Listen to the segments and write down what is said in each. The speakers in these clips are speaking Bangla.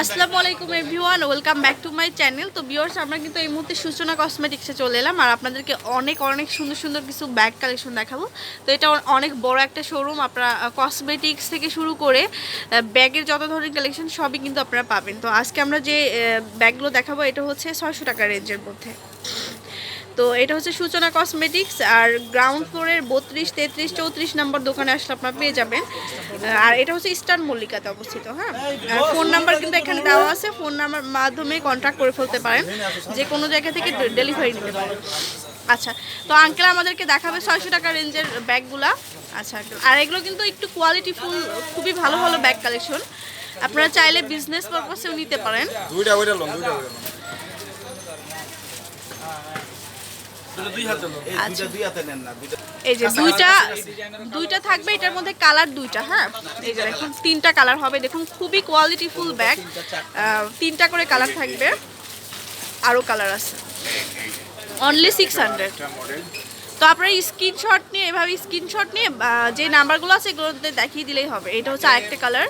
আসসালামু আলাইকুম everyone, welcome back to my channel. তো ভিউয়ার্স, আমরা কিন্তু এই মুহূর্তে সূচনা কসমেটিক্সে চলে এলাম আর আপনাদেরকে অনেক অনেক সুন্দর সুন্দর কিছু ব্যাগ কালেকশন দেখাবো। তো এটা অনেক বড় একটা শোরুম আপনারা কসমেটিক্স থেকে শুরু করে ব্যাগের যত ধরনের কালেকশন সবই কিন্তু আপনারা পাবেন। তো আজকে আমরা যে ব্যাগগুলো দেখাবো, এটা হচ্ছে ছয়শো টাকা রেঞ্জের মধ্যে। তো এটা হচ্ছে সূচনা কসমেটিক্স আর গ্রাউন্ড ফ্লোরের বত্রিশ, তেত্রিশ, চৌত্রিশ নম্বর দোকানে আসলে আপনারা পেয়ে যাবেন। আর এটা হচ্ছে ইস্টার্ন মল্লিকাতে অবস্থিত হ্যাঁ? ফোন নাম্বার কিন্তু এখানে দেওয়া আছে। ফোন নাম্বার মাধ্যমে কন্ট্যাক্ট করে ফেলতে পারেন। যে কোনো জায়গা থেকে ডেলিভারি নিতে পারেন। আচ্ছা তো আঙ্কেল আমাদেরকে দেখাবে ছয়শো টাকা রেঞ্জের ব্যাগগুলা। আচ্ছা আর এগুলো কিন্তু একটু কোয়ালিটি ফুল খুবই ভালো ভালো ব্যাগ কালেকশন আপনারা চাইলে বিজনেস পারপাসেও নিতে পারেন দুইটা ওইটা লন দুইটা ওইটা লন। আচ্ছা দুই হাতে নেন না দুইটা এই যে দুইটা দুইটা থাকবে এটার মধ্যে কালার দুইটা হ্যাঁ? এই যে দেখুন তিনটা কালার হবে। দেখুন খুবই কোয়ালিটি ফুল ব্যাগ তিনটা করে কালার থাকবে। আরও কালার আছে। অনলি সিক্স হান্ড্রেড তো আপনারা স্ক্রিনশট নিয়ে এভাবে স্ক্রিনশট নিয়ে যে নাম্বারগুলো আছে এগুলোতে দেখিয়ে দিলেই হবে। এটা হচ্ছে আরেকটা কালার।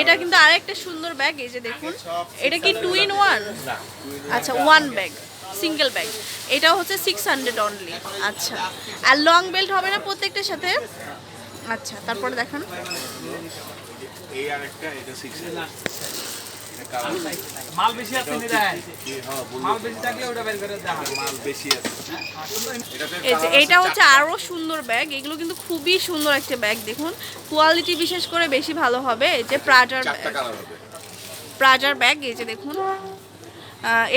এটা কিন্তু আরেকটা সুন্দর ব্যাগ এই যে দেখুন। এটা কি টু ইন ওয়ান আচ্ছা ওয়ান ব্যাগ সিঙ্গেল ব্যাগ এটা হচ্ছে সিক্স হান্ড্রেড অনলি আচ্ছা। আর লং বেল্ট হবে না প্রত্যেকটার সাথে? আচ্ছা তারপরে দেখান। মাল বেশি আছে নি মাল বেশি থাকলে ওটা বের করে মাল বেশি আছে। এটাতে এই যে এটা হচ্ছে আরও সুন্দর ব্যাগ। এগুলো কিন্তু খুবই সুন্দর একটা ব্যাগ দেখুন। কোয়ালিটি বিশেষ করে বেশি ভালো হবে। এই যে প্রাজার চারটা কালার হবে। প্রাজার ব্যাগ এই যে দেখুন।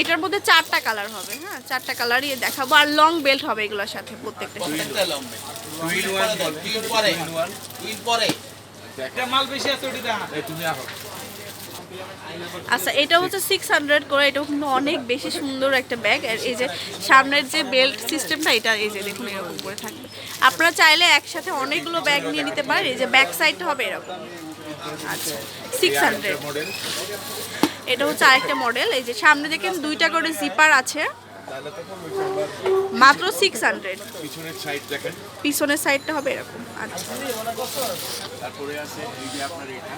এটার মধ্যে চারটা কালার হবে হ্যাঁ? চারটা কালারই দেখাবো। আর লং বেল্ট হবে এগুলোর সাথে প্রত্যেকটা সাথে। মাল বেশি আছে ওটা দেখা তুমি আহো। আচ্ছা এটা হচ্ছে সিক্স হান্ড্রেড করে এটাও কিন্তু অনেক বেশি সুন্দর একটা ব্যাগ আর এই যে সামনের যে বেল্ট সিস্টেমটা এটা এই যে দেখুন এরকম করে থাকবে। আপনারা চাইলে একসাথে অনেকগুলো ব্যাগ নিয়ে নিতে পারেন এই যে ব্যাক সাইডটা হবে এরকম। আচ্ছা সিক্স হান্ড্রেড মডেল এটা হচ্ছে আরেকটা মডেল এই যে সামনে দেখেন দুইটা করে জিপার আছে। মাত্র সিক্স হান্ড্রেড পিছনের সাইডটা হবে এরকম আচ্ছা। তারপরে আছে এই যে আপনার এটা।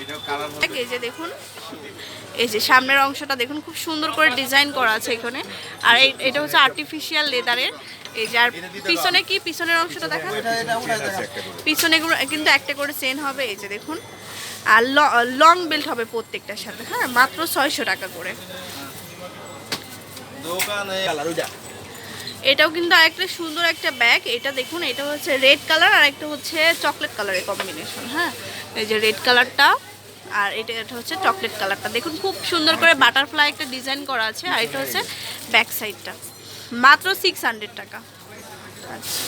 এটাও কালার হবে। এই যে দেখুন এই যে সামনের অংশটা দেখুন খুব সুন্দর করে ডিজাইন করা আছে এখানে। আর এই- এটা হচ্ছে আর্টিফিশিয়াল লেদারের এই যে আর পিছনে কি? পিছনের অংশটা দেখান। পিছনে কিন্তু একটা করে চেন হবে এই যে দেখুন। আর লং বেল্ট হবে প্রত্যেকটার সাথে হ্যাঁ? মাত্র ছয়শো টাকা করে। দোকানে এটাও কিন্তু আরেকটা সুন্দর একটা ব্যাগ এটা দেখুন, এটা হচ্ছে রেড কালার আর একটা হচ্ছে চকলেট কালারের কম্বিনেশন হ্যাঁ? এই যে রেড কালারটা আর এটা এটা হচ্ছে চকলেট কালারটা দেখুন, খুব সুন্দর করে বাটারফ্লাই একটা ডিজাইন করা আছে আর এটা হচ্ছে ব্যাক সাইডটা মাত্র সিক্স হান্ড্রেড টাকা। আচ্ছা।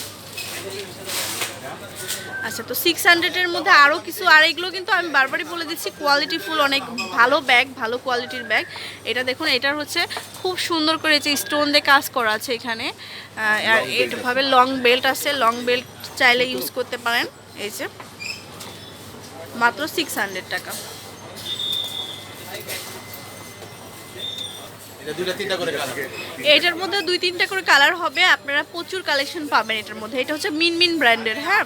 আচ্ছা তো সিক্স হান্ড্রেডের মধ্যে আরও কিছু আর এগুলো কিন্তু আমি বারবারই বলে দিচ্ছি কোয়ালিটি ফুল অনেক ভালো ব্যাগ ভালো কোয়ালিটির ব্যাগ এটা দেখুন এটার হচ্ছে খুব সুন্দর করে যে স্টোন দিয়ে কাজ করা আছে এখানে। আর এইভাবে লং বেল্ট আছে। লং বেল্ট চাইলে ইউজ করতে পারেন। এই যে মাত্র সিক্স হান্ড্রেড টাকা এটা দুইটা তিনটা করে কালার এটার মধ্যে দুই তিনটা করে কালার হবে আপনারা প্রচুর কালেকশন পাবেন এটার মধ্যে। এটা হচ্ছে মিন মিন ব্র্যান্ডের হ্যাঁ?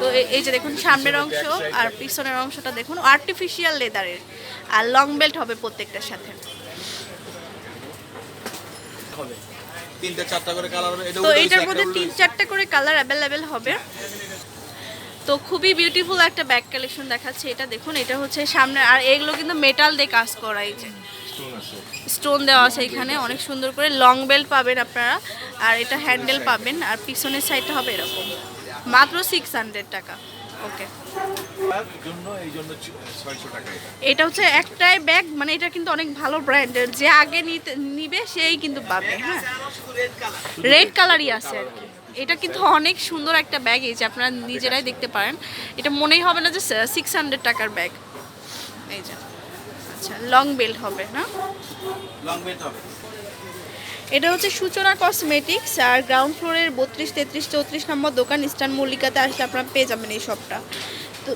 তো এই যে দেখুন সামনের অংশ আর পিছনের অংশটা দেখুন আর্টিফিশিয়াল লেদারের আর লং বেল্ট হবে প্রত্যেকটার সাথে। তো এটার মধ্যে তিন চারটা করে কালার অ্যাভেলেবেল হবে। তো খুবই বিউটিফুল একটা ব্যাগ কালেকশন দেখাচ্ছে। এটা দেখুন এটা হচ্ছে সামনে আর এগুলো কিন্তু মেটাল দিয়ে কাজ করা এই যে। স্টোন দেওয়া আছে এখানে অনেক সুন্দর করে লং বেল্ট পাবেন আপনারা আর এটা হ্যান্ডেল পাবেন আর পিছনের সাইডটা হবে এরকম। মাত্র সিক্স হান্ড্রেড টাকা। ওকে এটা। এটা হচ্ছে একটাই ব্যাগ মানে এটা কিন্তু অনেক ভালো ব্র্যান্ডের যে আগে নিতে নিবে সেই কিন্তু পাবে হ্যাঁ। রেড কালারই আছে আর কি। এটা কিন্তু অনেক সুন্দর একটা ব্যাগ এই যে আপনারা নিজেরাই দেখতে পারেন। এটা মনেই হবে না যে সিক্স হান্ড্রেড টাকার ব্যাগ এই যে। আচ্ছা লং বেল্ট হবে না? লং বেল্ট হবে। এটা হচ্ছে সূচনা কসমেটিক্স আর গ্রাউন্ড ফ্লোরের বত্রিশ তেত্রিশ চৌত্রিশ নম্বর দোকান ইস্টার্ন মল্লিকাতে আসলে আপনারা পেয়ে যাবেন এই শপটা তো